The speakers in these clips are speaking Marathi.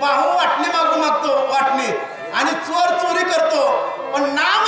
बाहू वाटणी मागून मागतो वाटणी. आणि चोर चोरी करतो. पण नाव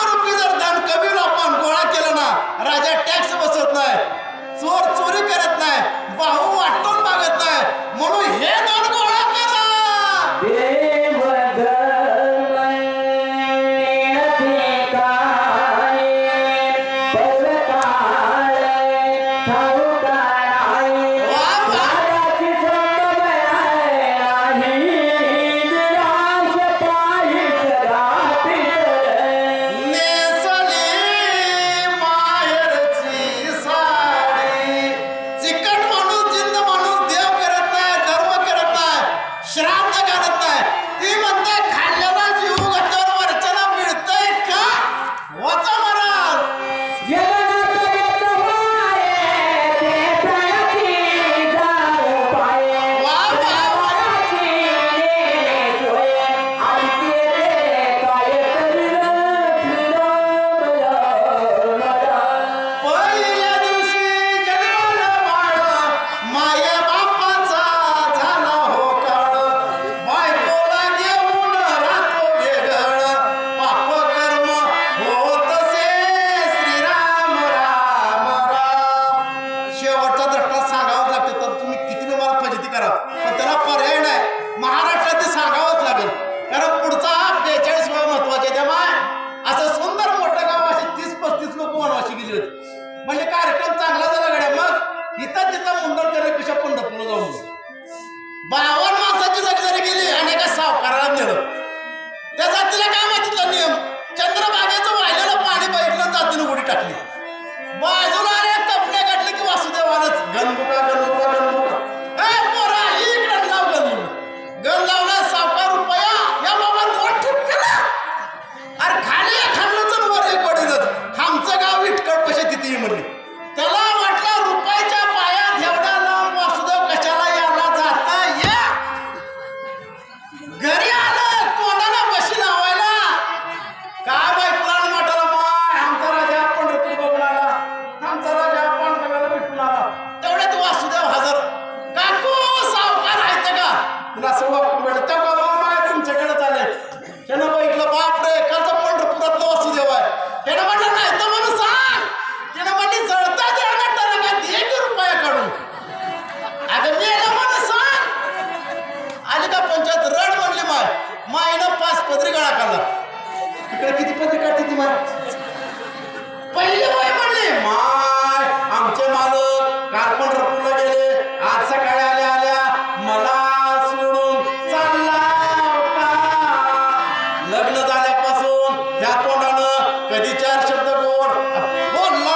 घरी आलं तोंडाला मशी लावायला. काय बाय प्राण वाटायला माय आमचा राजा पंढरपूर बघणारा आमचा राजा पांडुरंगाला भेटून आला. तेवढ्यात वासुदेव हजर. काकू सावकार आहेत का? तुला सर्व मिळतं लग्न झाल्यापासून ह्या तोंडानं कधी चार शब्द बोल. बोलला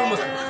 Vamos. música.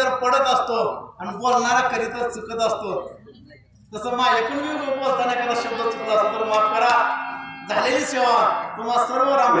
तर पडत असतो आणि बोलणारा कधी तर चुकत असतो तसं माझ्याकडून मी बोलताना एखादा शब्द चुकला असतो. तर माफ करा. झालेली सेवा. तुम्हा सर्व राम